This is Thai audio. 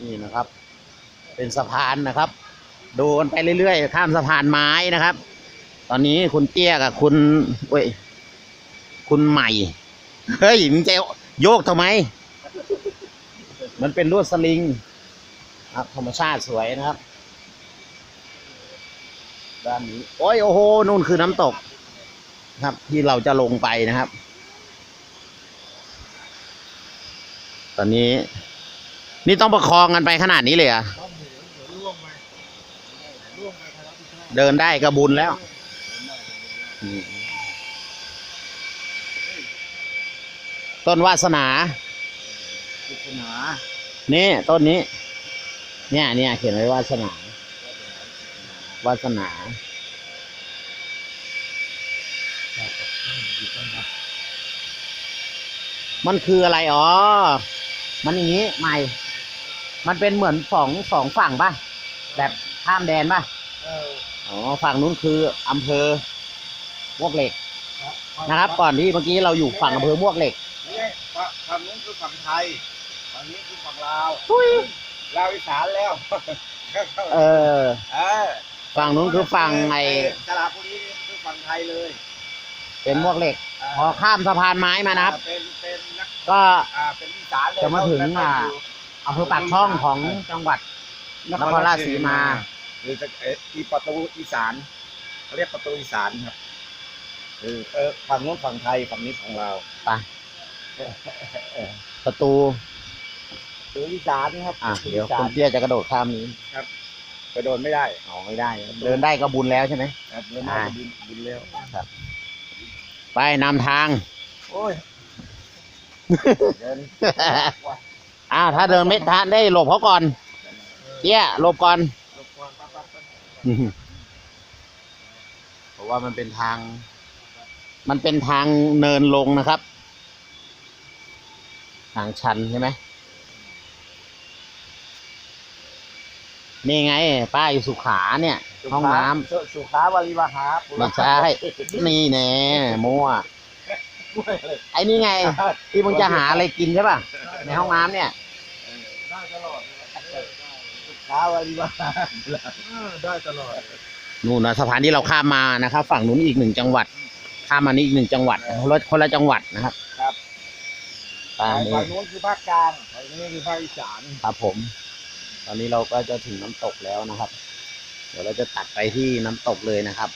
นี่นะครับ เป็นสะพานนะครับ ดูกันไปเรื่อยๆข้ามสะพานไม้นะครับ ตอนนี้คุณเตี้ยกับคุณเว้ยคุณใหม่ เฮ้ยมึงจะโยกทำไม มันเป็นลวดสลิงครับธรรมชาติสวยนะครับ ด้านนี้ โอ้ยโอ้โหนู่นคือน้ำตกครับ ที่เราจะลงไปนะครับ ตอนนี้ นี่ต้องประคองกันไปขนาดนี้เลยเหรอะต้องหนีเดี๋ยวล่วงไปล่วงไปใครรับผิดชอบเดินได้ก็บุญแล้ว ต้นวาสนา ปริศนานี่ต้นนี้ เนี่ยเนี่ยเขียนไว้วาสนา วาสนามันคืออะไรอ๋อ มันอย่างนี้ใหม่ มันเป็นเหมือนสองสองฝั่งป่ะ แบบข้ามแดนป่ะ เอออ๋อ ฝั่งนู้นคืออำเภอมวกเหล็กนะครับ ก่อนที่เมื่อกี้เราอยู่ฝั่งอำเภอมวกเหล็กนี่ฝั่งฝั่งนู้นคือฝั่งไทยฝั่งนี้คือฝั่งลาวทุยลาวอีสานแล้ว เออ เออ ฝั่งนู้นคือฝั่งไอตลาดพวกนี้คือฝั่งไทยเลย เป็นมวกเหล็ก พอข้ามสะพานไม้มานะครับเป็นเป็นนักก็อ่าเป็นอีสานเลยจะมาถึงอ่า อำเภอปากช่องของจังหวัด นครราชสีมา หรือจะเอ่ออีประตูอีสานเขาเรียกประตูอีสานครับเออเออฝั่งนู้นฝั่งไทยฝั่งนี้ฝั่งลาวไป ประตูประตูอีสานครับอะประตูเดี๋ยวอีสาคุนณเตี้ยจะกระโดดข้ามนี้ไปโดนไม่ได้ออกไม่ได้ เดินได้ก็บุญแล้วใช่ไหม ครับเดินได้อ่าก็บุญบุญแล้วไปนำทาง โอ้ย เดิน อ้าวถ้าเดินไม่ทันได้หลบเขาก่อนเตี้ยหลบก่อนรบกวนปั๊บปั๊บปั๊บเพราะว่ามันเป็นทาง มันเป็นทางเนินลงนะครับ ทางชันใช่ไหมนี่ไง ป้ายสุขาเนี่ย ห้องน้ำสุสุขาวารีวหาปุไม่ใช่นี่แน่มั่วด้วยเลยไอ้นี่ไง ที่มึงจะหาอะไรกินใช่ป่ะ ในห้องน้ำเนี่ยได้ ตลอดสุขาวารีวหาได้ตลอดนู่นนะสะพานที่เราข้ามมานะครับ ฝั่งนู้นอีกหนึ่งจังหวัด ข้ามมานี่อีกหนึ่งจังหวัดคนละคนละจังหวัดนะครับครับตามนี้ฝั่งนู้นคือภาคกลางฝั่งนี้คือภาคอีสานครับผม ตอนนี้เราก็จะถึงน้ำตกแล้วนะครับ เดี๋ยวเราจะตัดไปที่น้ำตกเลยนะครับ